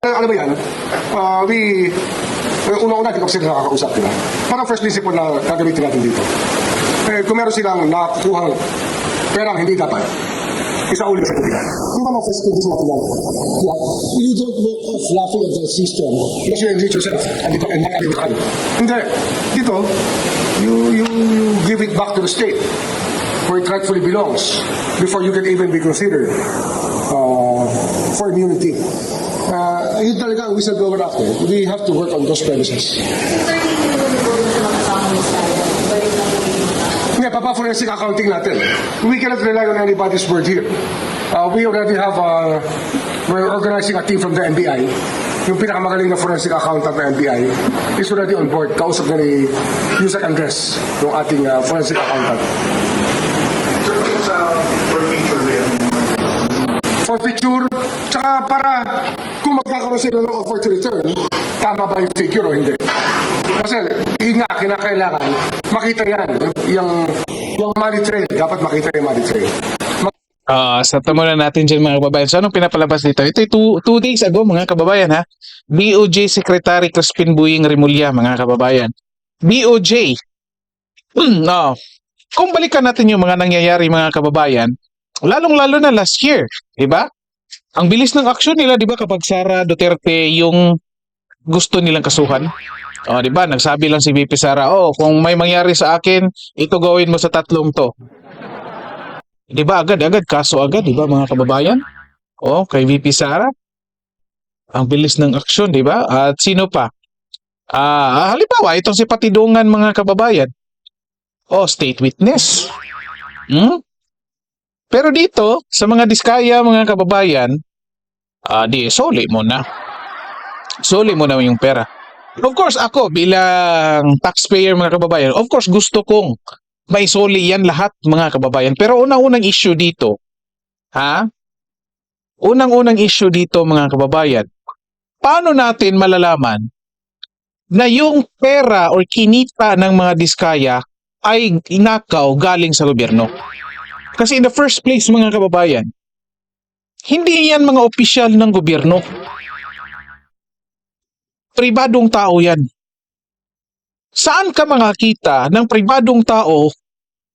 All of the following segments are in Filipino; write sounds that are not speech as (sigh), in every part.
Alam mo yan, uh, we, eh, una-una, hindi ko sila nakakausap, di ba? Parang first principle na gagamitin natin dito. Eh, kung meron silang nakukuha perang hindi dapat, isa uli sa katigan. Di ba first principle natin yan? You don't walk off laughing at the system because you enrich yourself and, and, and, and, and, Hindi. Dito, you, you, you give it back to the state where it rightfully belongs before you can even be considered uh, for immunity. Uh, yun talaga ang whistleblower act eh. We have to work on those premises. Hindi, papa-forensic accounting natin. We cannot rely on anybody's word here. Uh, we already have, uh, we're organizing a team from the NBI. Yung pinakamagaling na forensic accountant ng NBI is already on board. Kausap na ni Yusek Andres, yung ating uh, forensic accountant. sa forfeiture rin. Forfeiture, tsaka para kung magkakaroon sila ng offer to return, tama ba yung figure o hindi. Kasi, yun nga, kinakailangan, makita yan. Yung, yung money trail, dapat makita yung money trail. Ah, sa muna natin dyan mga kababayan. So anong pinapalabas dito? Ito two, two days ago mga kababayan ha. BOJ Secretary Crispin Buying Rimulya mga kababayan. BOJ. Hmm, no. Kung balikan natin yung mga nangyayari mga kababayan, lalong-lalo na last year, di ba? Ang bilis ng aksyon nila, di ba, kapag Sara Duterte yung gusto nilang kasuhan. O, di ba? Nagsabi lang si VP Sara, oh, kung may mangyari sa akin, ito gawin mo sa tatlong to. Di ba agad-agad kaso agad, di ba mga kababayan? O, kay VP Sara. Ang bilis ng aksyon, di ba? At sino pa? Ah, halimbawa, itong si Patidungan mga kababayan. O, state witness. Hmm? Pero dito, sa mga diskaya mga kababayan, ah, di, soli mo na. Soli mo na yung pera. Of course, ako bilang taxpayer mga kababayan, of course gusto kong may soli yan lahat mga kababayan. Pero unang-unang issue dito, ha? Unang-unang issue dito mga kababayan, paano natin malalaman na yung pera or kinita ng mga diskaya ay inakaw galing sa gobyerno? Kasi in the first place mga kababayan, hindi yan mga opisyal ng gobyerno. Pribadong tao yan. Saan ka makakita ng pribadong tao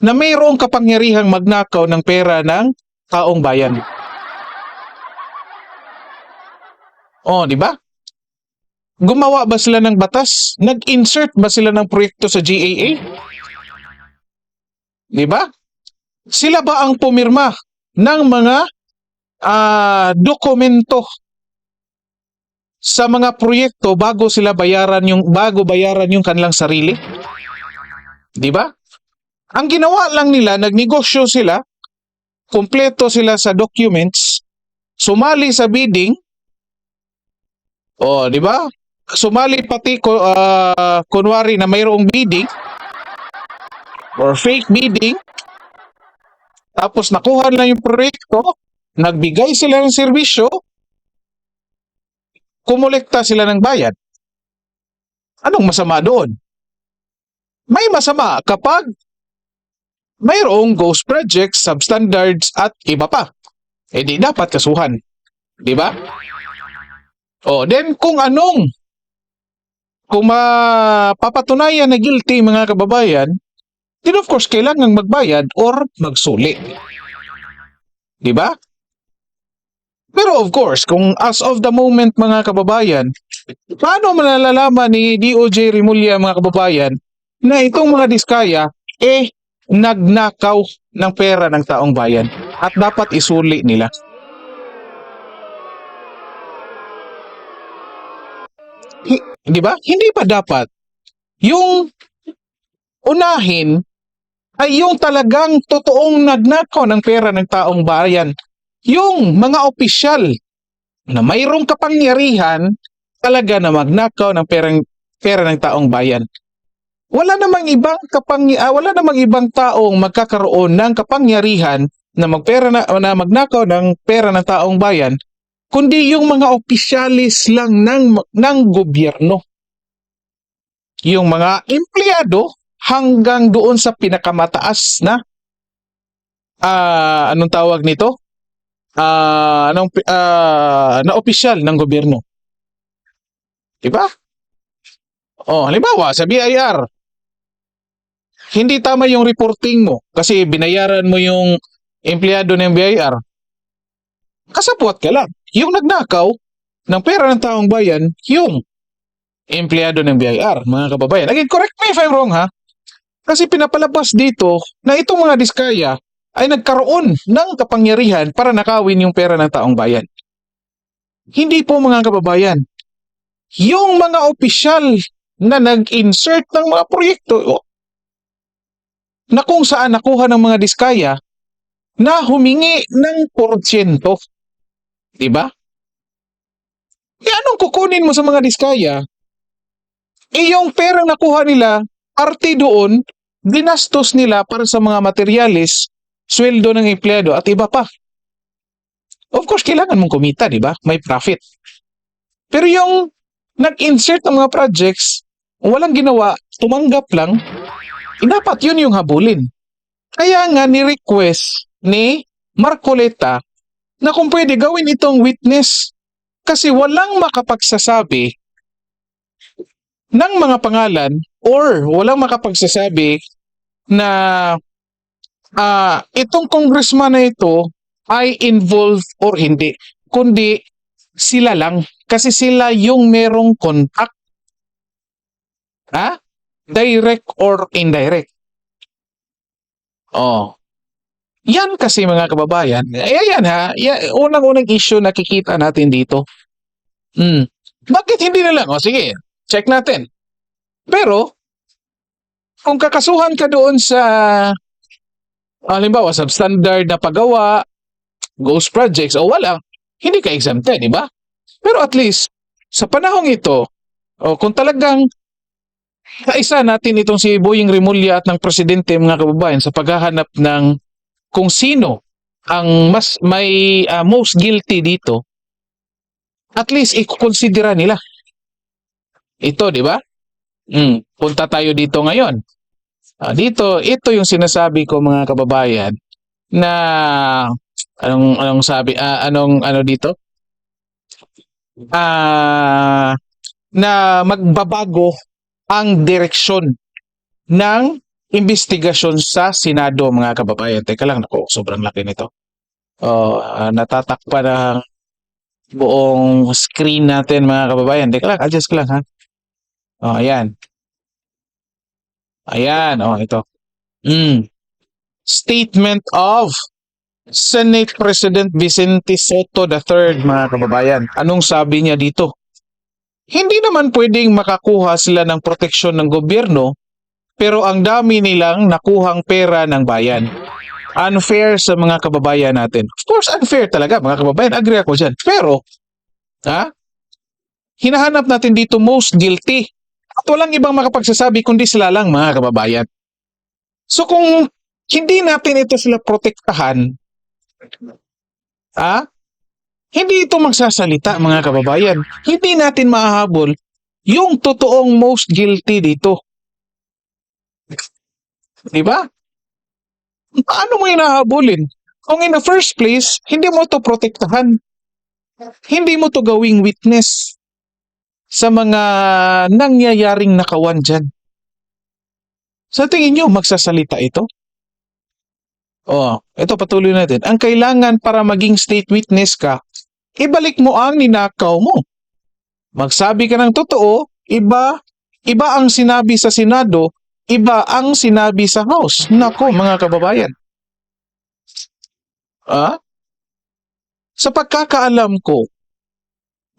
na mayroong kapangyarihang magnakaw ng pera ng taong bayan? Oh, di ba? Gumawa ba sila ng batas? Nag-insert ba sila ng proyekto sa GAA? Di ba? Sila ba ang pumirma ng mga ah, dokumento sa mga proyekto bago sila bayaran yung bago bayaran yung kanilang sarili? 'Di ba? Ang ginawa lang nila, nagnegosyo sila, kumpleto sila sa documents, sumali sa bidding. Oh, 'di ba? Sumali pati ko ah, kunwari na mayroong bidding or fake bidding. Tapos nakuha na yung proyekto, nagbigay sila ng serbisyo, kumolekta sila ng bayad. Anong masama doon? May masama kapag mayroong ghost projects, substandards at iba pa. Eh di dapat kasuhan. Di ba? O, then kung anong kung mapapatunayan na guilty mga kababayan, then of course kailangan magbayad or magsuli. Di ba? Pero of course, kung as of the moment mga kababayan, paano malalaman ni DOJ Rimulya mga kababayan na itong mga diskaya eh nagnakaw ng pera ng taong bayan at dapat isuli nila. Di ba? Hindi pa dapat yung unahin ay yung talagang totoong nagnakaw ng pera ng taong bayan yung mga opisyal na mayroong kapangyarihan talaga na magnakaw ng perang pera ng taong bayan. Wala namang ibang kapang ah, wala namang ibang taong magkakaroon ng kapangyarihan na magpera na, na magnakaw ng pera ng taong bayan kundi yung mga opisyalis lang ng ng gobyerno. Yung mga empleyado hanggang doon sa pinakamataas na ah anong tawag nito? ah anong ah, na opisyal ng gobyerno. Diba? Oh, halimbawa, sa BIR, hindi tama yung reporting mo kasi binayaran mo yung empleyado ng BIR. Kasapwat ka lang. Yung nagnakaw ng pera ng taong bayan, yung empleyado ng BIR, mga kababayan. Again, correct me if I'm wrong ha. Kasi pinapalabas dito na itong mga diskaya ay nagkaroon ng kapangyarihan para nakawin yung pera ng taong bayan. Hindi po mga kababayan. Yung mga opisyal na nag-insert ng mga proyekto na kung saan nakuha ng mga diskaya na humingi ng porsyento. Diba? E anong kukunin mo sa mga diskaya? E yung perang nakuha nila, parte doon, dinastos nila para sa mga materyales, sweldo ng empleyado at iba pa. Of course, kailangan mong kumita, di ba? May profit. Pero yung nag-insert ng mga projects, walang ginawa, tumanggap lang, eh, dapat yun yung habulin. Kaya nga ni-request ni Marcoleta na kung pwede gawin itong witness kasi walang makapagsasabi ng mga pangalan or walang makapagsasabi na ah itong congressman na ito ay involved or hindi, kundi sila lang kasi sila yung merong contact. Ha? Direct or indirect. Oh. Yan kasi mga kababayan. Eh, yan ha. Unang-unang issue nakikita natin dito. Hmm. Bakit hindi na lang? O sige, check natin. Pero, kung kakasuhan ka doon sa, halimbawa, substandard na paggawa, ghost projects, o wala, hindi ka exempted, di ba? Pero at least, sa panahong ito, o kung talagang kaisa natin itong si Boying Rimulya at ng presidente mga kababayan sa paghahanap ng kung sino ang mas may ah, most guilty dito, at least ikukonsidera nila. Ito, di ba? Mm, punta tayo dito ngayon. Ah, dito, ito yung sinasabi ko mga kababayan na anong anong sabi ah, anong ano dito? Ah na magbabago ang direksyon ng investigasyon sa Senado mga kababayan. Teka lang, nako, sobrang laki nito. Oh, ah, natatakpan ang buong screen natin mga kababayan. Teka lang, adjust ko lang ha. Oh, ayan. Ayan, oh, ito. Mm. Statement of Senate President Vicente Soto III, mga kababayan. Anong sabi niya dito? Hindi naman pwedeng makakuha sila ng proteksyon ng gobyerno, pero ang dami nilang nakuhang pera ng bayan. Unfair sa mga kababayan natin. Of course, unfair talaga, mga kababayan. Agree ako dyan. Pero, ha? Hinahanap natin dito most guilty. At walang ibang makapagsasabi kundi sila lang, mga kababayan. So kung hindi natin ito sila protektahan, ha? Hindi ito magsasalita, mga kababayan. Hindi natin mahahabol yung totoong most guilty dito. Di ba? Paano mo hinahabulin? Kung in the first place, hindi mo to protektahan. Hindi mo to gawing witness sa mga nangyayaring nakawan dyan. Sa tingin nyo, magsasalita ito? Oh, ito patuloy natin. Ang kailangan para maging state witness ka, ibalik mo ang ninakaw mo. Magsabi ka ng totoo, iba, iba ang sinabi sa Senado, iba ang sinabi sa House. Nako, mga kababayan. Ah? Sa pagkakaalam ko,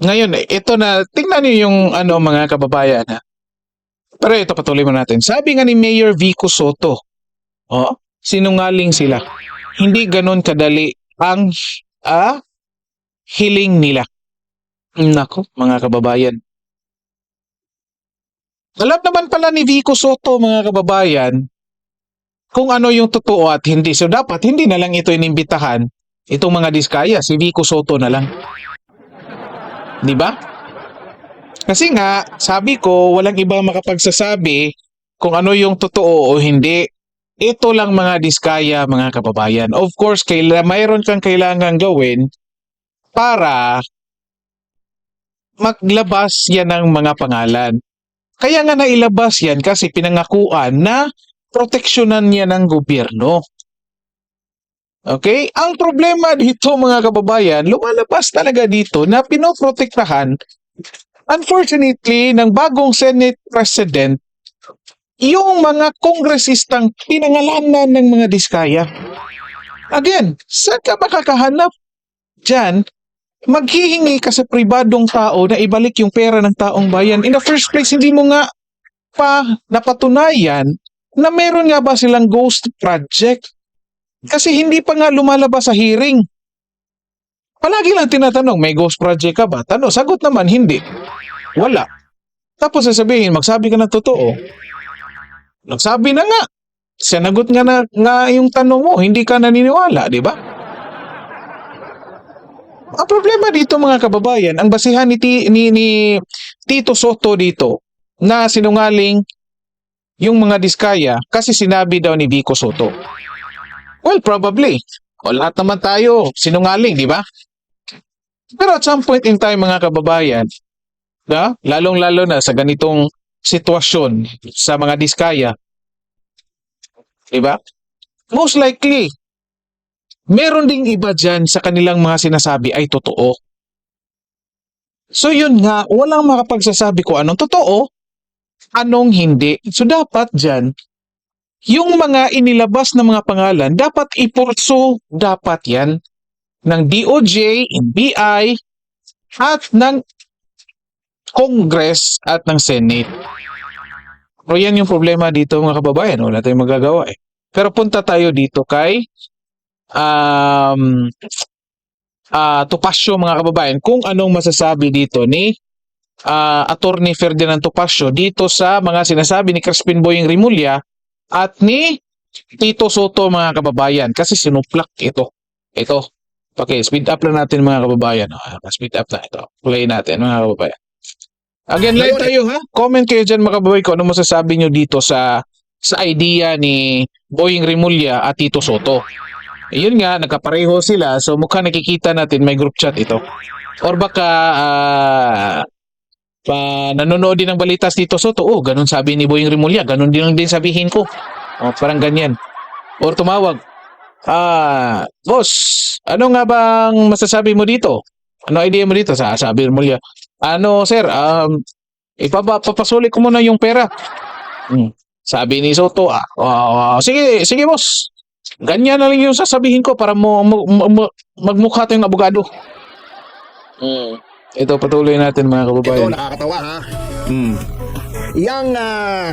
ngayon, ito na, tingnan niyo yung ano mga kababayan ha. Pero ito patuloy mo natin. Sabi nga ni Mayor Vico Soto, oh, sinungaling sila. Hindi ganon kadali ang ah, hiling nila. Nako, mga kababayan. Alam naman pala ni Vico Soto, mga kababayan, kung ano yung totoo at hindi. So dapat hindi na lang ito inimbitahan, itong mga diskaya, si Vico Soto na lang. Di ba? Kasi nga, sabi ko, walang ibang makapagsasabi kung ano yung totoo o hindi. Ito lang mga diskaya, mga kababayan. Of course, kaila, mayroon kang kailangan gawin para maglabas yan ng mga pangalan. Kaya nga nailabas yan kasi pinangakuan na proteksyonan niya ng gobyerno. Okay? Ang problema dito mga kababayan, lumalabas talaga dito na pinoprotektahan unfortunately ng bagong Senate President yung mga kongresistang pinangalanan ng mga diskaya. Again, saan ka makakahanap dyan maghihingi ka sa pribadong tao na ibalik yung pera ng taong bayan. In the first place, hindi mo nga pa napatunayan na meron nga ba silang ghost project. Kasi hindi pa nga lumalabas sa hearing. Palagi lang tinatanong, may ghost project ka ba? Tanong, sagot naman, hindi. Wala. Tapos sasabihin, magsabi ka ng totoo. Nagsabi na nga. Sinagot nga na nga yung tanong mo, hindi ka naniniwala, di ba? Ang problema dito mga kababayan, ang basihan ni, ni, ni Tito Soto dito na sinungaling yung mga diskaya kasi sinabi daw ni Vico Soto. Well, probably. O lahat naman tayo sinungaling, di ba? Pero at some point in time mga kababayan, na, lalong-lalo na sa ganitong sitwasyon sa mga diskaya, di ba? Most likely, meron ding iba dyan sa kanilang mga sinasabi ay totoo. So yun nga, walang makapagsasabi ko anong totoo, anong hindi. So dapat dyan, yung mga inilabas na mga pangalan, dapat ipurso, dapat yan, ng DOJ, NBI, at ng Congress at ng Senate. Pero yan yung problema dito mga kababayan, wala tayong magagawa eh. Pero punta tayo dito kay um, ah Topacio mga kababayan kung anong masasabi dito ni ah, Attorney Ferdinand Topacio dito sa mga sinasabi ni Crispin Boying Rimulya at ni Tito Soto mga kababayan kasi sinuplak ito. Ito. Okay, speed up lang natin mga kababayan. Ah, speed up na ito. Play natin mga kababayan. Again, live tayo ha. Comment kayo dyan mga kababayan kung ano masasabi nyo dito sa sa idea ni Boying Rimulya at Tito Soto. Yun nga, nagkapareho sila. So mukha nakikita natin may group chat ito. Or baka ah, pa nanonood din ng balita si Tito Soto. Oh, ganun sabi ni Boying Rimulya. Ganun din ang din sabihin ko. Oh, parang ganyan. Or tumawag. Ah, boss, ano nga bang masasabi mo dito? Ano idea mo dito? Sa sabi Rimulya. Ano, sir, um, ipapapasuli ko muna yung pera. Hmm. Sabi ni Soto, ah, ah, sige, sige boss. Ganyan na lang yung sasabihin ko para mo, mo, mo- magmukha tayong abogado. Mm. Ito patuloy natin mga Ito, kababayan. nakakatawa ha. Hmm. Yang ah,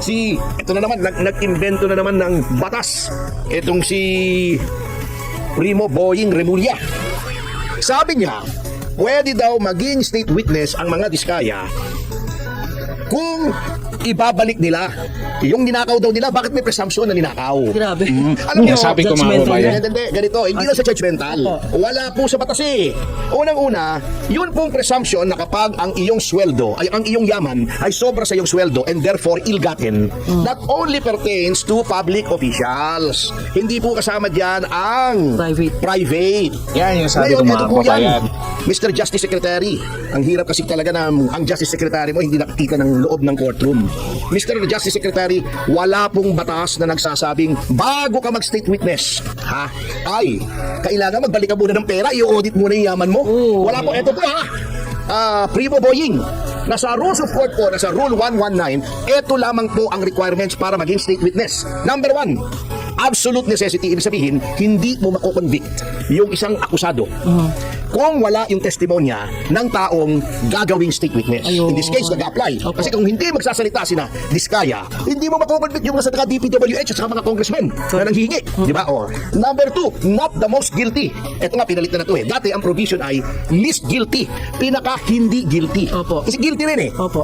si, ito na naman, nag, nag-invento na naman ng batas. Itong si Primo Boying Remulla. Sabi niya, pwede daw maging state witness ang mga diskaya kung ibabalik nila yung ninakaw daw nila, bakit may presumption na ninakaw? Grabe. (laughs) Alam niyo, Sabi ko mga judgmental kababayan. hindi, hindi, ganito, hindi lang sa judgmental. Wala po sa batas eh. Unang-una, yun pong presumption na kapag ang iyong sweldo, ay ang iyong yaman ay sobra sa iyong sweldo and therefore ill-gotten, that only pertains to public officials. Hindi po kasama diyan ang Private. private. Yan yung sabi ko Ngayon, mga ito po yan. kababayan. Mr. Justice Secretary, ang hirap kasi talaga na ang Justice Secretary mo hindi nakikita ng loob ng courtroom. Mr. Justice Secretary, wala pong batas na nagsasabing bago ka mag-state witness, ha, ay, kailangan magbalik ka muna ng pera, i-audit muna yung yaman mo. Wala po, eto po ha, Ah, Primo Boying, nasa Rules of Court po, nasa Rule 119, ito lamang po ang requirements para maging state witness. Number one, absolute necessity, ibig sabihin, hindi mo makoconvict yung isang akusado kung wala yung testimonya ng taong gagawing state witness. Ayun. In this case, nag-apply. Opo. Kasi kung hindi magsasalita sina Diskaya, hindi mo makoconvict yung mga sa DPWH at saka mga congressmen na nanghihingi. Di ba? Or, number two, not the most guilty. Ito nga, pinalit na na to eh. Dati ang provision ay least guilty. Pinaka hindi guilty. Opo. Kasi guilty rin eh. Opo.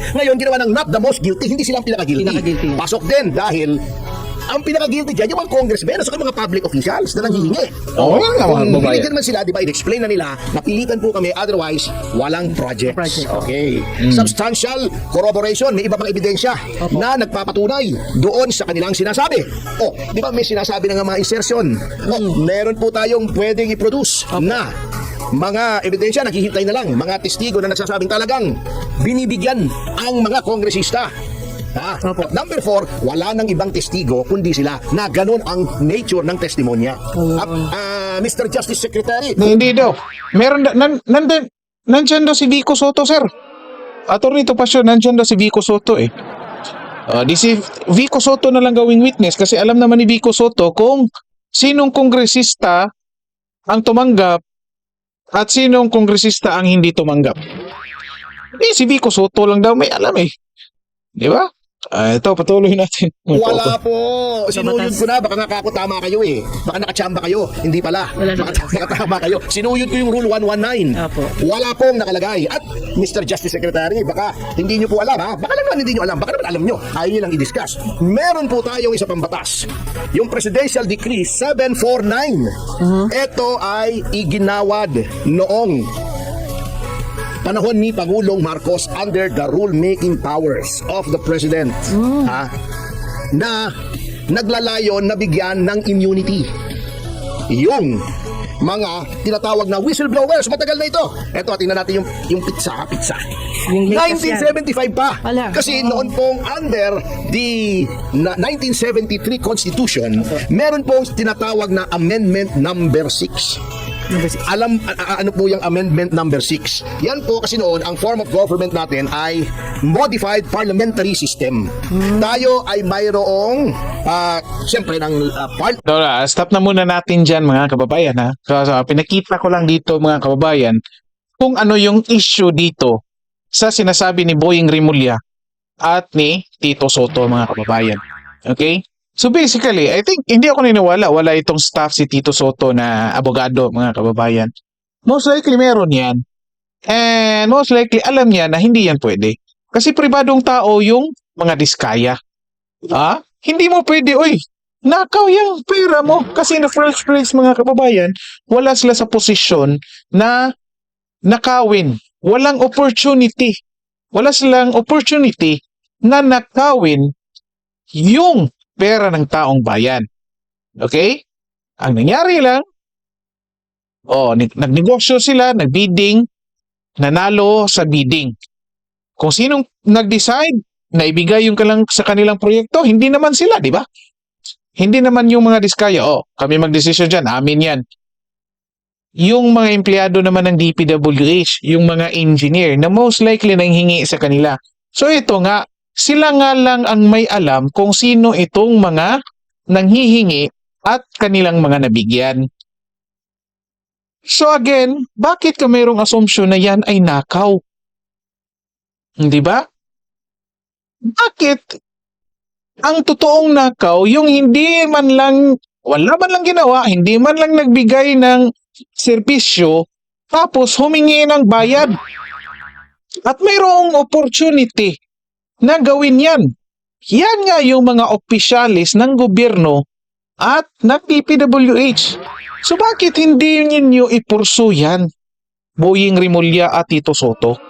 Ngayon, ginawa ng not the most guilty, hindi sila ang pinaka-guilty. Pinaka-guilty. Pasok din dahil ang pinaka-guilty dyan, yung mga congressmen yung mga public officials na nanghihingi. Oo, yan nga, mga Kung kababayan. binigyan man sila, di ba, in-explain na nila, napilitan po kami, otherwise, walang projects. Project. Okay. Substantial corroboration, may iba pang ebidensya na nagpapatunay doon sa kanilang sinasabi. Oh, di ba may sinasabi ng mga insertion? Oh, meron po tayong pwedeng i-produce na mga ebidensya, naghihintay na lang, mga testigo na nagsasabing talagang binibigyan ang mga kongresista. Ha? Opo. Number four, wala nang ibang testigo kundi sila na ganun ang nature ng testimonya. At, ah, Mr. Justice Secretary, Na hindi daw. Meron na, nan, nandun, nandyan daw si Vico Soto, sir. Attorney Topacio, nandyan daw si Vico Soto eh. Ah, di si Vico Soto na lang gawing witness kasi alam naman ni Vico Soto kung sinong kongresista ang tumanggap at sinong kongresista ang hindi tumanggap. Eh, si Vico Soto lang daw may alam eh. Di ba? Ah, ito, patuloy natin. (laughs) Wala po. Sinuyod ko na. Baka tama kayo eh. Baka nakachamba kayo. Hindi pala. Wala na. Baka nakatama kayo. Sinuyod ko yung Rule 119. Apo. Wala pong nakalagay. At Mr. Justice Secretary, baka hindi nyo po alam ha. Baka naman hindi nyo alam. Baka naman alam nyo. Ayaw nyo lang i-discuss. Meron po tayong isa pang batas. Yung Presidential Decree 749. Ito ay iginawad noong panahon ni Pangulong Marcos under the rule-making powers of the President. Ha? Na naglalayon na bigyan ng immunity. Yung mga tinatawag na whistleblowers, matagal na ito. Ito, tingnan natin yung, yung pizza, pizza. Yung latest yan. 1975 pa. Wala. Kasi noon pong under the na- 1973 Constitution, meron pong tinatawag na Amendment Number 6 Number six. Alam ano po yung amendment number 6. Yan po kasi noon ang form of government natin ay modified parliamentary system. Tayo ay mayroong ah siyempre ng ah, par- Dora, stop na muna natin dyan mga kababayan ha. So, so, pinakita ko lang dito mga kababayan kung ano yung issue dito sa sinasabi ni Boying Rimulya at ni Tito Soto mga kababayan. Okay? So basically, I think hindi ako niniwala wala itong staff si Tito Soto na abogado mga kababayan. Most likely meron yan. And most likely alam niya na hindi yan pwede. Kasi pribadong tao yung mga diskaya. Ah, hindi mo pwede, oy, nakaw yung pera mo. Kasi in the first place, mga kababayan, wala sila sa posisyon na nakawin. Walang opportunity. Wala silang opportunity na nakawin yung pera ng taong bayan. Okay? Ang nangyari lang, oh, nag- nagnegosyo sila, nagbidding, nanalo sa bidding. Kung sinong nag-decide na ibigay yung kalang sa kanilang proyekto, hindi naman sila, di ba? Hindi naman yung mga diskaya, oh, kami magdesisyon dyan, amin yan. Yung mga empleyado naman ng DPWH, yung mga engineer, na most likely nanghingi sa kanila. So ito nga, sila nga lang ang may alam kung sino itong mga nanghihingi at kanilang mga nabigyan. So again, bakit ka mayroong assumption na yan ay nakaw? Hindi ba? Bakit ang totoong nakaw, yung hindi man lang, wala man lang ginawa, hindi man lang nagbigay ng serbisyo, tapos humingi ng bayad. At mayroong opportunity na gawin yan. Yan nga yung mga opisyalis ng gobyerno at ng PPWH. So bakit hindi ninyo ipursu yan? Boying Rimulya at Tito Soto.